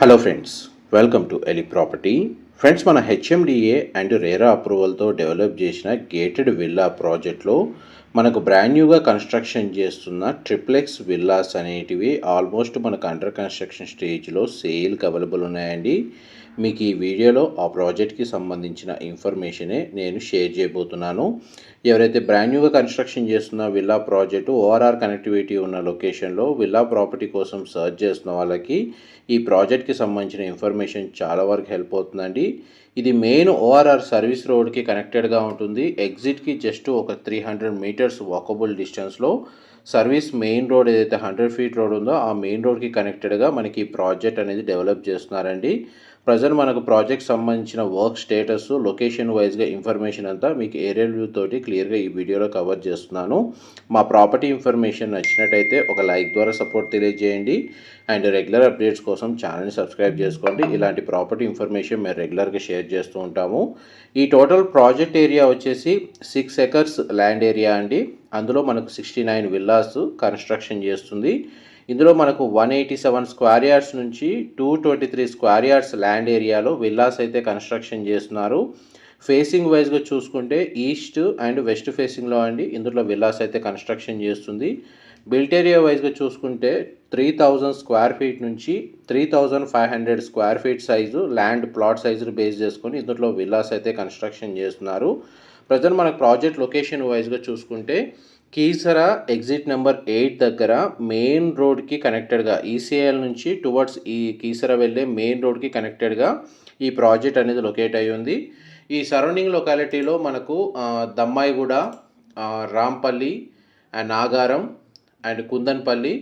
Hello friends welcome to ఎలి property friends మన HMDA and RERA అప్రూవల్తో డెవలప్ చేసిన గేటెడ్ విల్లా ప్రాజెక్ట్లో మనకు బ్రాండ్ న్యూగా కన్స్ట్రక్షన్ చేస్తున్న ట్రిప్లెక్స్ విల్లాస్ అనేటివి ఆల్మోస్ట్ మనకు అండర్ కన్స్ట్రక్షన్ స్టేజ్లో సేల్కి అవైలబుల్ ఉన్నాయండి. మీకు ఈ వీడియోలో ఆ ప్రాజెక్ట్కి సంబంధించిన ఇన్ఫర్మేషనే నేను షేర్ చేయబోతున్నాను. ఎవరైతే బ్రాండ్ న్యూగా కన్స్ట్రక్షన్ చేస్తున్న విల్లా ప్రాజెక్టు ఓఆర్ఆర్ కనెక్టివిటీ ఉన్న లొకేషన్లో విల్లా ప్రాపర్టీ కోసం సర్చ్ చేస్తున్న వాళ్ళకి ఈ ప్రాజెక్ట్కి సంబంధించిన ఇన్ఫర్మేషన్ చాలా వరకు హెల్ప్ అవుతుందండి. ఇది మెయిన్ ఓఆర్ఆర్ సర్వీస్ రోడ్కి కనెక్టెడ్గా ఉంటుంది. ఎగ్జిట్కి జస్ట్ ఒక త్రీ హండ్రెడ్ మీటర్స్ వాకబుల్ డిస్టెన్స్లో సర్వీస్ మెయిన్ రోడ్ ఏదైతే హండ్రెడ్ ఫీట్ రోడ్ ఉందో ఆ మెయిన్ రోడ్కి కనెక్టెడ్గా మనకి ఈ ప్రాజెక్ట్ అనేది డెవలప్ చేస్తున్నారండి. ప్రజెంట్ మనకు ప్రాజెక్ట్ సంబంధించిన వర్క్ స్టేటస్ లొకేషన్ వైజ్గా ఇన్ఫర్మేషన్ అంతా మీకు ఏరియల్ వ్యూ తోటి క్లియర్గా ఈ వీడియోలో కవర్ చేస్తున్నాను. మా ప్రాపర్టీ ఇన్ఫర్మేషన్ నచ్చినట్టయితే ఒక లైక్ ద్వారా సపోర్ట్ తెలియజేయండి. అండ్ రెగ్యులర్ అప్డేట్స్ కోసం ఛానల్ని సబ్స్క్రైబ్ చేసుకోండి. ఇలాంటి ప్రాపర్టీ ఇన్ఫర్మేషన్ మేము రెగ్యులర్గా షేర్ చేస్తూ ఉంటాము. ఈ టోటల్ ప్రాజెక్ట్ ఏరియా వచ్చేసి సిక్స్ ఎకర్స్ ల్యాండ్ ఏరియా అండి. అందులో మనకు సిక్స్టీ నైన్ విల్లాస్ కన్స్ట్రక్షన్ చేస్తుంది. ఇందులో మనకు one eighty seven square yards నుంచి two twenty three square yards land ఏరియాలో విల్లాస్ అయితే కన్స్ట్రక్షన్ చేస్తున్నారు. ఫేసింగ్ వైజ్గా చూసుకుంటే ఈస్ట్ అండ్ వెస్ట్ ఫేసింగ్లో అండి ఇందులో విల్లాస్ అయితే కన్స్ట్రక్షన్ చేస్తుంది. బిల్ట్ ఏరియా వైజ్గా చూసుకుంటే త్రీ థౌజండ్ స్క్వేర్ ఫీట్ నుంచి three thousand five hundred square feet size land plot సైజును base చేసుకొని ఇందులో విల్లాస్ అయితే కన్స్ట్రక్షన్ చేస్తున్నారు. ప్రజెంట్ మనకు ప్రాజెక్ట్ లొకేషన్ వైజ్గా చూసుకుంటే కీసరా ఎగ్జిట్ నెంబర్ ఎయిట్ దగ్గర మెయిన్ రోడ్కి కనెక్టెడ్గా ఈసీఐఎల్ నుంచి టువర్డ్స్ ఈ కీసరా వెళ్ళే మెయిన్ రోడ్కి కనెక్టెడ్గా ఈ ప్రాజెక్ట్ అనేది లొకేట్ అయి ఉంది. ఈ సరౌండింగ్ లొకాలిటీలో మనకు దమ్మాయిగూడ రాంపల్లి అండ్ నాగారం అండ్ కుందన్పల్లి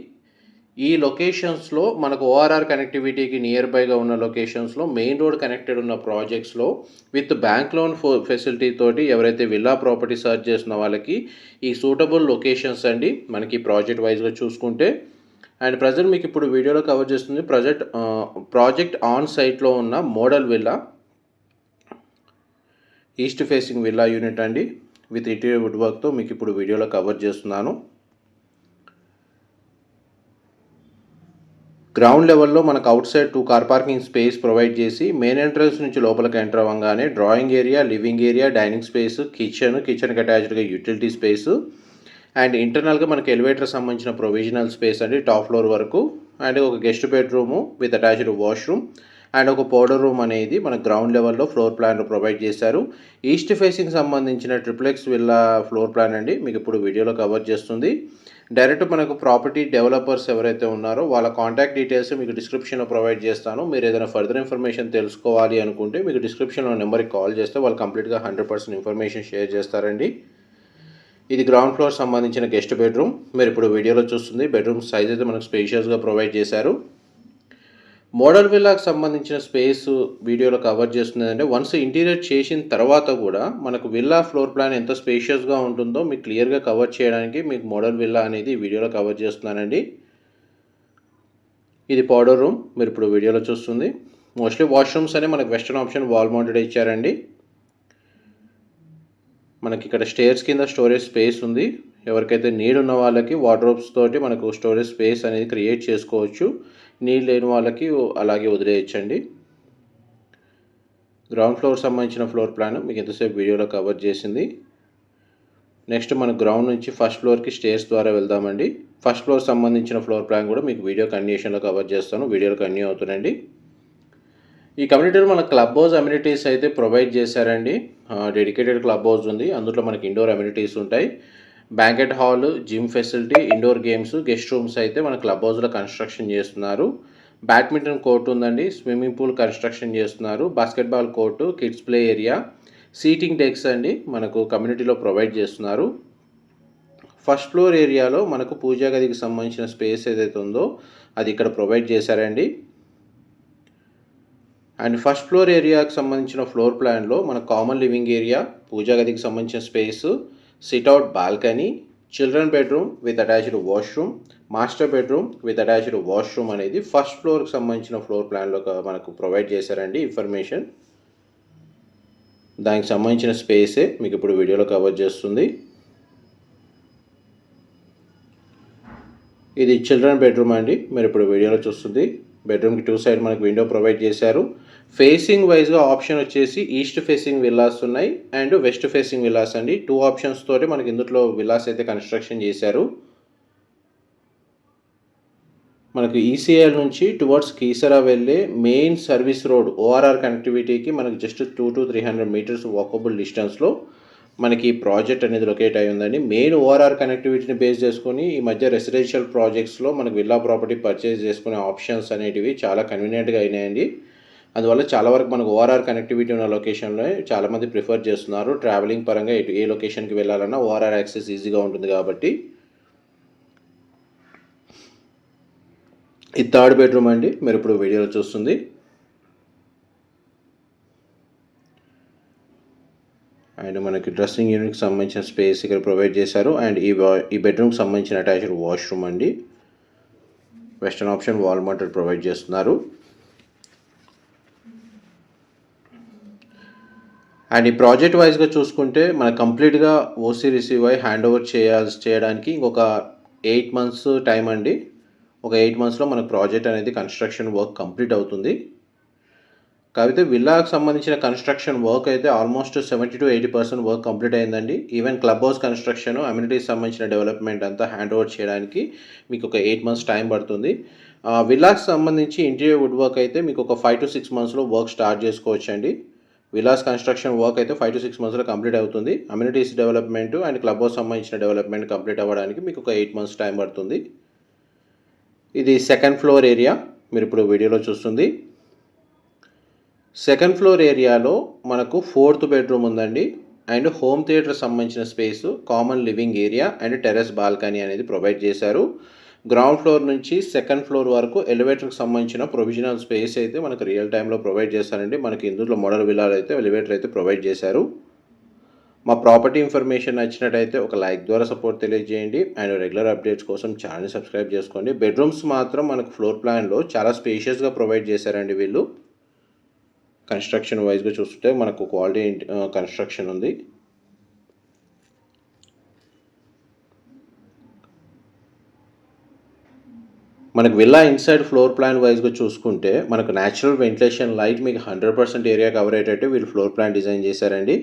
ఈ లొకేషన్స్లో మనకు ఓఆర్ఆర్ కనెక్టివిటీకి నియర్ బైగా ఉన్న లొకేషన్స్లో మెయిన్ రోడ్ కనెక్టెడ్ ఉన్న ప్రాజెక్ట్స్లో విత్ బ్యాంక్ లోన్ ఫో ఫెసిలిటీ తోటి ఎవరైతే విల్లా ప్రాపర్టీ సర్చ్ చేసిన వాళ్ళకి ఈ సూటబుల్ లొకేషన్స్ అండి. మనకి ప్రాజెక్ట్ వైజ్గా చూసుకుంటే. అండ్ ప్రజెంట్ మీకు ఇప్పుడు వీడియోలో కవర్ చేస్తుంది ప్రాజెక్ట్ ప్రాజెక్ట్ ఆన్ సైట్లో ఉన్న model villa east facing villa unit అండి. విత్ ఇంటీరియర్ వుడ్ వర్క్తో మీకు ఇప్పుడు వీడియోలో కవర్ చేస్తున్నాను. గ్రౌండ్ లెవెల్లో మనకు outside two car parking space provide చేసి మెయిన్ ఎంట్రన్స్ నుంచి లోపలికి ఎంటర్ అవ్వగానే drawing area living area dining space kitchen కిచెన్కి అటాచ్డ్గా యూటిలిటీ స్పేస్. అండ్ ఇంటర్నల్గా మనకి ఎలివేటర్ సంబంధించిన ప్రొవిజనల్ స్పేస్ అండి టాప్ ఫ్లోర్ వరకు. అండ్ ఒక guest bedroom with attached washroom. And ఒక పౌడర్ రూమ్ అనేది మన గ్రౌండ్ లెవెల్లో ఫ్లోర్ ప్లాన్ ప్రొవైడ్ చేశారు. ఈస్ట్ ఫేసింగ్ సంబంధించిన ట్రిప్లెక్స్ విల్లా ఫ్లోర్ ప్లాన్ అండి మీకు ఇప్పుడు వీడియోలో కవర్ చేస్తుంది. డైరెక్ట్ మనకు ప్రాపర్టీ డెవలపర్స్ ఎవరైతే ఉన్నారో వాళ్ళ కాంటాక్ట్ డీటెయిల్స్ మీకు డిస్క్రిప్షన్లో ప్రొవైడ్ చేస్తాను. మీరు ఏదైనా ఫర్దర్ ఇన్ఫర్మేషన్ తెలుసుకోవాలి అనుకుంటే మీకు డిస్క్రిప్షన్లో నెంబర్కి కాల్ చేస్తే వాళ్ళు కంప్లీట్గా హండ్రెడ్ పర్సెంట్ ఇన్ఫర్మేషన్ షేర్ చేస్తారండి. ఇది గ్రౌండ్ ఫ్లోర్ సంబంధించిన గెస్ట్ బెడ్రూమ్. మీరు ఇప్పుడు వీడియోలో చూస్తుంది బెడ్రూమ్ సైజ్ అయితే మనకు స్పేషియస్గా ప్రొవైడ్ చేశారు. మోడల్ విల్లాకి సంబంధించిన స్పేస్ వీడియోలో కవర్ చేస్తుందంటే వన్స్ ఇంటీరియర్ చేసిన తర్వాత కూడా మనకు విల్లా ఫ్లోర్ ప్లాన్ ఎంత స్పేషియస్గా ఉంటుందో మీకు క్లియర్గా కవర్ చేయడానికి మీకు మోడల్ విల్లా అనేది వీడియోలో కవర్ చేస్తున్నానండి. ఇది పౌడర్ రూమ్ మీరు ఇప్పుడు వీడియోలో చూస్తుంది. మోస్ట్లీ వాష్రూమ్స్ అనే మనకు వెస్టర్న్ ఆప్షన్ వాల్ మౌంటెడ్ ఇచ్చారండి. మనకి ఇక్కడ స్టేర్స్ కింద స్టోరేజ్ స్పేస్ ఉంది. ఎవరికైతే నీడ్ ఉన్న వాళ్ళకి వార్డ్రోబ్స్ తోటి మనకు స్టోరేజ్ స్పేస్ అనేది క్రియేట్ చేసుకోవచ్చు. నీళ్ళు లేని వాళ్ళకి అలాగే వదిలేయచ్చండి. గ్రౌండ్ ఫ్లోర్ సంబంధించిన ఫ్లోర్ ప్లాన్ మీకు ఎంతసేపు వీడియోలో కవర్ చేసింది. నెక్స్ట్ మన గ్రౌండ్ నుంచి ఫస్ట్ ఫ్లోర్కి స్టేర్స్ ద్వారా వెళ్దామండి. ఫస్ట్ ఫ్లోర్ సంబంధించిన ఫ్లోర్ ప్లాన్ కూడా మీకు వీడియో కండిషన్లో కవర్ చేస్తాను. వీడియోలు కంటిన్యూ అవుతుందండి ఈ కమ్యూనిటీలో మన క్లబ్ హౌస్ అమ్యూనిటీస్ అయితే ప్రొవైడ్ చేశారండి. డెడికేటెడ్ క్లబ్ హౌస్ ఉంది. అందులో మనకి ఇండోర్ అమ్యూనిటీస్ ఉంటాయి. Banquet hall gym facility indoor games guest rooms అయితే మన క్లబ్ హౌస్లో కన్స్ట్రక్షన్ చేస్తున్నారు. బ్యాడ్మింటన్ కోర్ట్ ఉందండి స్విమ్మింగ్ పూల్ కన్స్ట్రక్షన్ చేస్తున్నారు. Basketball court kids play area seating decks అండి మనకు కమ్యూనిటీలో ప్రొవైడ్ చేస్తున్నారు. ఫస్ట్ ఫ్లోర్ ఏరియాలో మనకు పూజా గదికి సంబంధించిన స్పేస్ ఏదైతే ఉందో అది ఇక్కడ ప్రొవైడ్ చేశారండి. అండ్ ఫస్ట్ ఫ్లోర్ ఏరియాకి సంబంధించిన ఫ్లోర్ ప్లాన్లో మన కామన్ లివింగ్ ఏరియా పూజా గదికి సంబంధించిన space sit out balcony children bedroom with attached washroom master bedroom with attached washroom అనేది ఫస్ట్ ఫ్లోర్కి సంబంధించిన ఫ్లోర్ ప్లాన్లో మనకు ప్రొవైడ్ చేశారండి ఇన్ఫర్మేషన్ దానికి సంబంధించిన స్పేసే మీకు ఇప్పుడు వీడియోలో కవర్ చేస్తుంది. ఇది చిల్డ్రన్ బెడ్రూమ్ అండి. మీరు ఇప్పుడు వీడియోలో చూస్తుంది. బెడ్రూమ్కి టూ సైడ్ మనకు విండో ప్రొవైడ్ చేశారు. ఫేసింగ్ వైజ్గా ఆప్షన్ వచ్చేసి ఈస్ట్ ఫేసింగ్ విల్లాస్ ఉన్నాయి అండ్ వెస్ట్ ఫేసింగ్ విల్లాస్ అండి. టూ ఆప్షన్స్ తోటి మనకి ఇందులో విల్లాస్ అయితే కన్స్ట్రక్షన్ చేశారు. మనకు ఈసీఐఎల్ నుంచి టువర్డ్స్ కీసరా వెళ్ళే మెయిన్ సర్వీస్ రోడ్ ఓఆర్ఆర్ కనెక్టివిటీకి మనకు just two to three hundred metres walkable డిస్టెన్స్లో మనకి ప్రాజెక్ట్ అనేది లొకేట్ అయి ఉందండి. మెయిన్ ఓఆర్ఆర్ కనెక్టివిటీని బేస్ చేసుకొని ఈ మధ్య రెసిడెన్షియల్ ప్రాజెక్ట్స్లో మనకు విల్లా ప్రాపర్టీ పర్చేజ్ చేసుకునే ఆప్షన్స్ అనేటివి చాలా కన్వీనియంట్గా అయినాయండి. అందువల్ల చాలా వరకు మనకు ఓఆర్ఆర్ కనెక్టివిటీ ఉన్న లొకేషన్లో చాలామంది ప్రిఫర్ చేస్తున్నారు. ట్రావెలింగ్ పరంగా ఎటు ఏ లొకేషన్కి వెళ్ళాలన్నా ఓఆర్ఆర్ యాక్సెస్ ఈజీగా ఉంటుంది కాబట్టి. ఇది థర్డ్ బెడ్రూమ్ అండి. మీరు ఇప్పుడు వీడియోలో చూస్తుంది. అండ్ మనకి డ్రెస్సింగ్ యూనిట్కి సంబంధించిన స్పేస్ ఇక్కడ ప్రొవైడ్ చేశారు. అండ్ ఈ ఈ బెడ్రూమ్కి సంబంధించిన అటాచ్డ్ వాష్రూమ్ అండి. Western option wall mounted provide చేస్తున్నారు. అండ్ ఈ ప్రాజెక్ట్ వైజ్గా చూసుకుంటే మన కంప్లీట్గా ఓసీ రిసీవ్ అయ్యి హ్యాండ్ ఓవర్ చేయాల్సి చేయడానికి ఇంకొక ఎయిట్ మంత్స్ టైం అండి. ఒక ఎయిట్ మంత్స్లో మన ప్రాజెక్ట్ అనేది కన్స్ట్రక్షన్ వర్క్ కంప్లీట్ అవుతుంది. కాకపోతే విల్లాకు సంబంధించిన కన్స్ట్రక్షన్ వర్క్ అయితే almost seventy to eighty percent work complete అయిందండి. Even club house construction amenities సంబంధించిన డెవలప్మెంట్ అంతా హ్యాండ్ ఓవర్ చేయడానికి మీకు ఒక ఎయిట్ మంత్స్ టైం పడుతుంది. విల్లాకు సంబంధించి ఇంటీరియర్ వుడ్ వర్క్ అయితే మీకు ఒక ఫైవ్ టు సిక్స్ మంత్స్లో వర్క్ స్టార్ట్ చేసుకోవచ్చండి. విలాస్ కన్స్ట్రక్షన్ వర్క్ అయితే ఫైవ్ టు సిక్స్ మంత్స్లో కంప్లీట్ అవుతుంది. Amenities development and club house సంబంధించిన డెవలప్మెంట్ కంప్లీట్ అవ్వడానికి మీకు ఒక ఎయిట్ మంత్స్ టైం పడుతుంది. ఇది సెకండ్ ఫ్లోర్ ఏరియా మీరు ఇప్పుడు వీడియోలో చూస్తుంది. సెకండ్ ఫ్లోర్ ఏరియాలో మనకు ఫోర్త్ బెడ్రూమ్ ఉందండి. అండ్ హోమ్ థియేటర్ సంబంధించిన space common living area and terrace balcony అనేది ప్రొవైడ్ చేశారు. గ్రౌండ్ ఫ్లోర్ నుంచి సెకండ్ ఫ్లోర్ వరకు ఎలివేటర్కి సంబంధించిన ప్రొవిజనల్ స్పేస్ అయితే మనకు రియల్ టైంలో ప్రొవైడ్ చేస్తారండి. మనకి ఇందులో మోడల్ విలాలు అయితే ఎలివేటర్ అయితే ప్రొవైడ్ చేశారు. మా ప్రాపర్టీ ఇన్ఫర్మేషన్ నచ్చినట్టయితే ఒక లైక్ ద్వారా సపోర్ట్ తెలియజేయండి. అండ్ రెగ్యులర్ అప్డేట్స్ కోసం ఛానల్ సబ్స్క్రైబ్ చేసుకోండి. బెడ్రూమ్స్ మాత్రం మనకు ఫ్లోర్ ప్లాన్లో చాలా స్పేషియస్గా ప్రొవైడ్ చేశారండి వీళ్ళు. కన్స్ట్రక్షన్ వైజ్గా చూస్తుంటే మనకు క్వాలిటీ కన్స్ట్రక్షన్ ఉంది. మనకు విల్లా ఇన్సైడ్ ఫ్లోర్ ప్లాన్ వైజ్గా చూసుకుంటే మనకు న్యాచురల్ వెంటిలేషన్ లైట్ మీకు హండ్రెడ్ పర్సెంట్ ఏరియా కవర్ అయ్యేటట్టు వీళ్ళు ఫ్లోర్ ప్లాన్ డిజైన్ చేశారండి.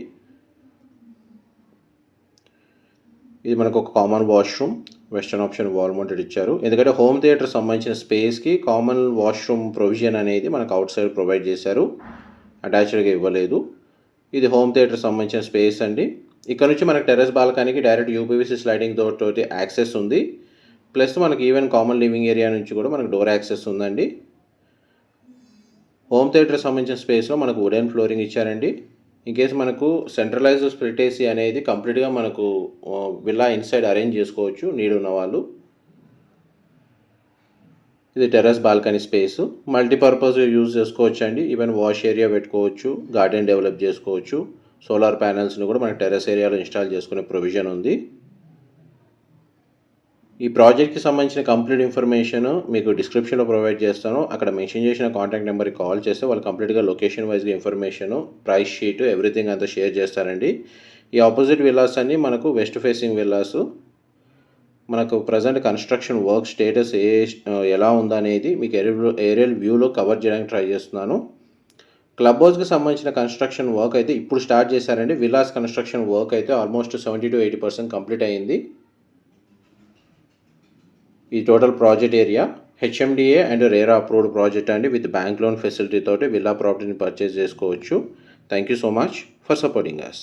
ఇది మనకు ఒక common washroom western option wall mounted ఇచ్చారు. ఎందుకంటే హోమ్ థియేటర్ సంబంధించిన స్పేస్కి కామన్ వాష్రూమ్ ప్రొవిజన్ అనేది మనకు అవుట్ సైడ్ ప్రొవైడ్ చేశారు అటాచ్డ్గా ఇవ్వలేదు. ఇది హోమ్ థియేటర్ సంబంధించిన స్పేస్ అండి. ఇక్కడ నుంచి మనకు టెర్రస్ బాల్కనీకి డైరెక్ట్ యూపీవీసీ స్లైడింగ్ డోర్ తోటి యాక్సెస్ ఉంది. ప్లస్ మనకి ఈవెన్ కామన్ లివింగ్ ఏరియా నుంచి కూడా మనకు డోర్ యాక్సెస్ ఉందండి. హోమ్ థియేటర్ సంబంధించిన స్పేస్లో మనకు వుడెన్ ఫ్లోరింగ్ ఇచ్చారండి. ఇన్ కేస్ మనకు సెంట్రలైజ్ స్ప్లిట్ ఏసీ అనేది కంప్లీట్గా మనకు విల్లా ఇన్సైడ్ అరేంజ్ చేసుకోవచ్చు నీడు ఉన్న వాళ్ళు. ఇది terrace balcony space multipurpose use చేసుకోవచ్చు అండి ఈవెన్ వాష్ ఏరియా పెట్టుకోవచ్చు గార్డెన్ డెవలప్ చేసుకోవచ్చు. సోలార్ ప్యానల్స్ని కూడా మనకి టెర్రస్ ఏరియాలో ఇన్స్టాల్ చేసుకునే ప్రొవిజన్ ఉంది. ఈ ప్రాజెక్ట్కి సంబంధించిన కంప్లీట్ ఇన్ఫర్మేషన్ మీకు డిస్క్రిప్షన్లో ప్రొవైడ్ చేస్తాను. అక్కడ మెన్షన్ చేసిన కాంటాక్ట్ నెంబర్కి కాల్ చేస్తే వాళ్ళు కంప్లీట్గా లొకేషన్ వైజ్గా ఇన్ఫర్మేషన్ ప్రైస్ షీట్ ఎవ్రీథింగ్ అంతా షేర్ చేస్తారండి. ఈ ఆపోజిట్ విల్లాస్ అన్ని మనకు వెస్ట్ ఫేసింగ్ విల్లాస్. మనకు ప్రజెంట్ కన్స్ట్రక్షన్ వర్క్ స్టేటస్ ఏ ఎలా ఉందనేది మీకు ఏరియల్ ఏరియల్ వ్యూలో కవర్ చేయడానికి ట్రై చేస్తున్నాను. క్లబ్ హౌస్కి సంబంధించిన కన్స్ట్రక్షన్ వర్క్ అయితే ఇప్పుడు స్టార్ట్ చేశారండి. విలాస్ కన్స్ట్రక్షన్ వర్క్ అయితే almost seventy to eighty percent complete అయ్యింది ఈ total project area HMDA and RERA approved project అండి. విత్ బ్యాంక్ లోన్ ఫెసిలిటీ తోటి విల్లా ప్రాపర్టీని పర్చేస్ చేసుకోవచ్చు. Thank you so much for supporting us